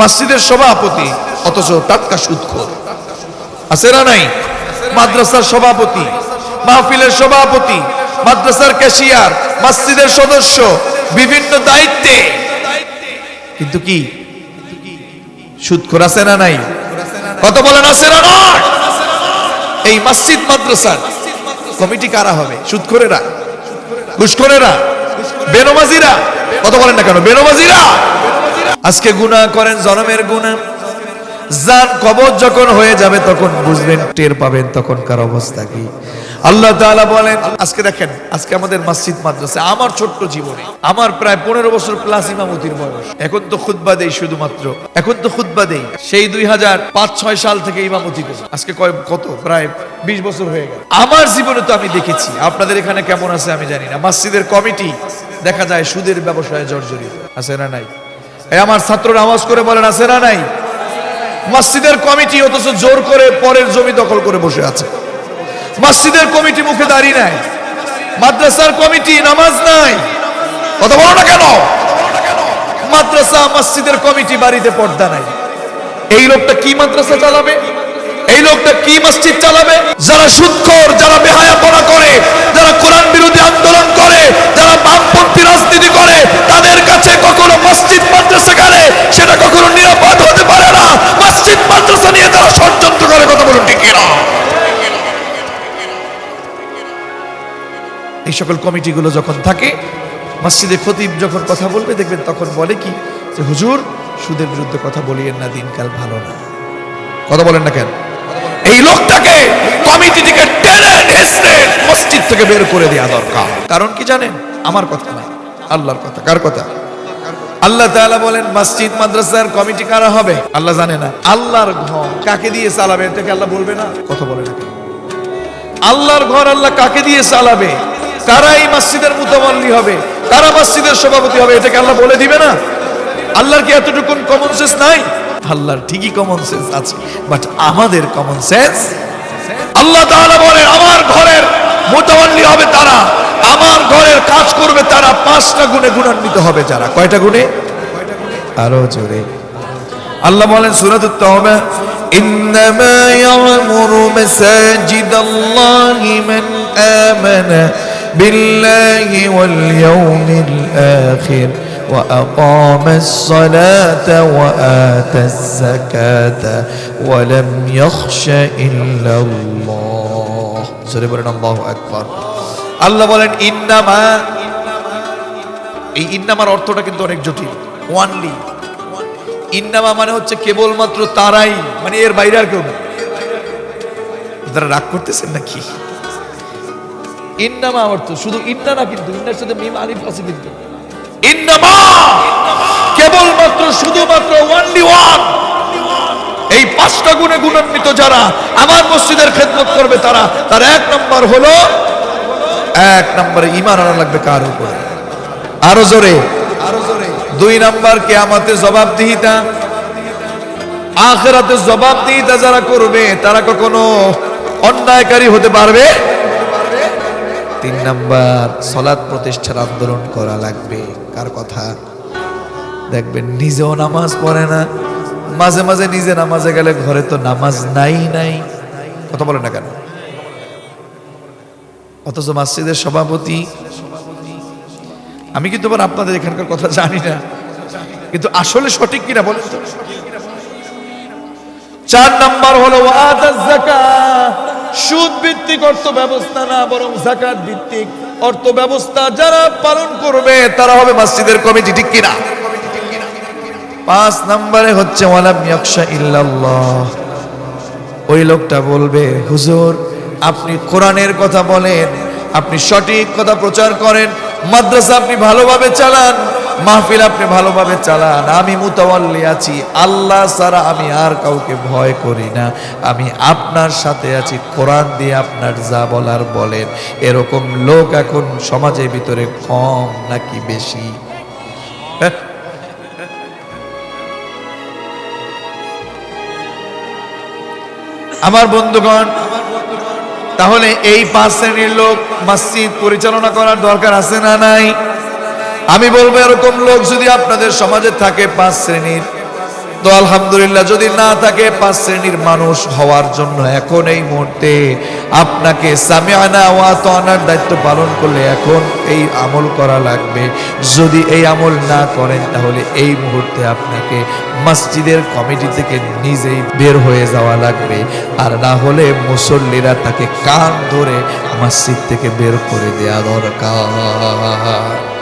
মসজিদের সভাপতি, অথচ টাটকা সুদখোর আছে না নাই? মাদ্রাসার সভাপতি, মাহফিলের সভাপতি, মাদ্রাসার ক্যাশিয়ার, মসজিদের সদস্য, বিভিন্ন দায়িত্বে। কিন্তু কি? সুদখোর আছে না নাই? কত বলেন, আছে না নয় এই মসজিদ মাদ্রাসার কমিটি কারা হবে? সুদখোরেরা ঘুষখোরেরা? বেনমাজিরা? কত বলেন না কেন? বেনমাজিরা? আজকে গুনাহ করেন, জনমের গুনাহ। জান কবর যখন হয়ে যাবে, তখন বুঝবেন, টের পাবেন তখনকার অবস্থা কি। আল্লাহ তাআলা বলেন, আজকে দেখেন, আজকে আমাদের মসজিদ, মাদ্রাসা, আমার ছোট্ট জীবনে, আমার প্রায় পনেরো বছর প্লাস ইমামতির বয়স। এখন তো খুতবা দেই শুধুমাত্র। এখন তো খুতবা দেই। সেই দুই হাজার পাঁচ, ছয় সাল থেকে ইমামতি করি আজকে কয় কত? প্রায় বিশ বছর হয়ে গেল। আমার জীবনে তো আমি দেখেছি। আপনাদের এখানে কেমন আছে আমি জানি না। মসজিদের কমিটি, দেখা যায় সুদের ব্যবসায় জর্জরিত। আছে না নাই? আমার ছাত্ররা আওয়াজ করে বলেন, আছে না নাই? মসজিদের কমিটি অথচ জোর করে পরের জমি দখল করে বসে আছে। মসজিদের কমিটি মুখে দাঁড়িয়ে নাই। মাদ্রাসার কমিটি নামাজ নাই। কথা বলো না কেন? মাদ্রাসা, মসজিদের কমিটি বাড়িতে পর্দা নাই। এই লোকটা কি মাদ্রাসা চালাবে? এই লোকটা কি মসজিদ চালাবে? যারা সুৎখর, যারা এই সকল কমিটিগুলো যখন থাকে মসজিদে খতিব যখন কথা বলবে, দেখবেন তখন বলে কি, যে, হুজুর, সুদের বিরুদ্ধে কথা বলিয়েন না, দিনকাল ভালো না। কথা বলেন না কেন? এই লোকটাকে কমিটি থেকে টেনে হেসড়ে মসজিদ থেকে বের করে দেওয়া দরকার। কারণ কি জানেন? আমার কথা না, আল্লাহর কথা। কার কথা? আল্লাহ তাআলা বলেন, মসজিদ মাদ্রাসার কমিটি কারা হবে? আল্লাহ জানে না। আল্লাহর ঘর কাকে দিয়ে চালাবে, এটাকে আল্লাহ বলবে না? কথা বলে না আল্লাহর ঘর আল্লাহ কাকে দিয়ে চালাবে? কারা এই মসজিদের মুতামাল্লি হবে, কারা মসজিদের সভাপতি হবে, এটাকে আল্লাহ বলে দিবে না? আল্লাহর কি এতটুকু কমন সেন্স নাই? আল্লাহর ঠিকই কমন সেন্স আছে বাট আমাদের কমন সেন্স আল্লাহ তাআলা বলে, আমার ঘরের মুতামাল্লি হবে তারা, আমার ঘরের কাজ করবে তারা, পাঁচটা গুণে গুণান্বিত হবে যারা। কয়টা গুণে? আরও জোরে। আল্লাহ বলেন সূরাত তাওবা, ইন্নামা ইয়ামুরু মাসাজিদাল্লাহি মান আমানা ওয়াল ইয়াউমিল আখির وأقام الصلاة وآتى الزكاة ولم يخش إلا الله سورة বলেন আল্লাহু আকবার আল্লাহ বলেন ইন্নামা এই ইন্নামার অর্থটা কিন্তু অনেক জটিল ওয়ানলি ইন্নামা মানে হচ্ছে কেবলমাত্র তারাই মানে এর বাইরে আর কেউ না আপনারা রাগ করতেছেন নাকি ইন্নামা অর্থ শুধু ইন্না না কিন্তু ইন্নার সাথে মিম আলিফ আছে কিন্তু। ইন্নামা! কেবলমাত্র শুধুমাত্র ওয়ানলি ওয়ান এই পাঁচটা গুণে গুণান্বিত যারা আমার মসজিদের খেদমত করবে তারা তার এক নম্বর হলো এক নম্বরে ইমান আনা লাগবে কার উপরে? আরও জোরে। আরও জোরে। দুই নাম্বার কেয়ামতের জবাবদিহিতা। আখেরাতে জবাবদিহিতা যারা করবে তারা কখনো অন্যায়কারী হতে পারবে তিন নাম্বার, সলাৎ প্রতিষ্ঠার আন্দোলন করা লাগবে। কার কথা? দেখবেন, নিজেও নামাজ পড়ে না। মাঝে মাঝে নিজে নামাজে গেলে ঘরে তো নামাজ নাই নাই। কথা বলে না কেন? অথচ মসজিদের সভাপতি, আমি কিন্তু আপনাদের এখানকার কথা জানি না। কিন্তু আসলে সঠিক কিনা বলেন চার নাম্বার হলো ওয়াদাস যাকাত। সুদ ভিত্তিক অর্থ ব্যবস্থা না, বরং জাকাত ভিত্তিক অর্থ ব্যবস্থা যারা পালন করবে, তারা হবে মসজিদের কমিটি, ঠিক কিনা? পাঁচ নম্বরে হচ্ছে, ওয়ালাম ইয়াকশা ইল্লাল্লাহ। ওই লোকটা বলবে, হুজুর, আপনি কোরআনের কথা বলেন, আপনি সঠিক কথা প্রচার করেন, মাদ্রাসা আপনি ভালোভাবে চালান। মাহফিল আপনি ভালোভাবে চালান, আমি মুতাওয়াল্লি আছি। আল্লাহ ছাড়া আমি আর কাউকে ভয় করি না। আমি আপনার সাথে আছি, কোরআন দিয়ে আপনার যা বলার বলেন। এরকম লোক এখন সমাজের ভিতরে কম নাকি বেশি? আমার বন্ধুগণ, তাহলে এই পাঁচ শ্রেণির লোক মসজিদ পরিচালনা করার দরকার আছে না নাই? আমি বলব, এরকম লোক যদি আপনাদের সমাজে থাকে পাঁচ শ্রেণির, তো আলহামদুলিল্লাহ যদি না থাকে পাঁচ শ্রেণির মানুষ হওয়ার জন্য এখন এই মুহূর্তে আপনাকে সামিয়ানা দায়িত্ব পালন করলে এখন এই আমল করা লাগবে। যদি এই আমল না করেন, তাহলে এই মুহূর্তে আপনাকে মসজিদের কমিটি থেকে নিজেই বের হয়ে যাওয়া লাগবে। আর না হলে মুসল্লিরা তাকে কান ধরে মসজিদ থেকে বের করে দেওয়া দরকার।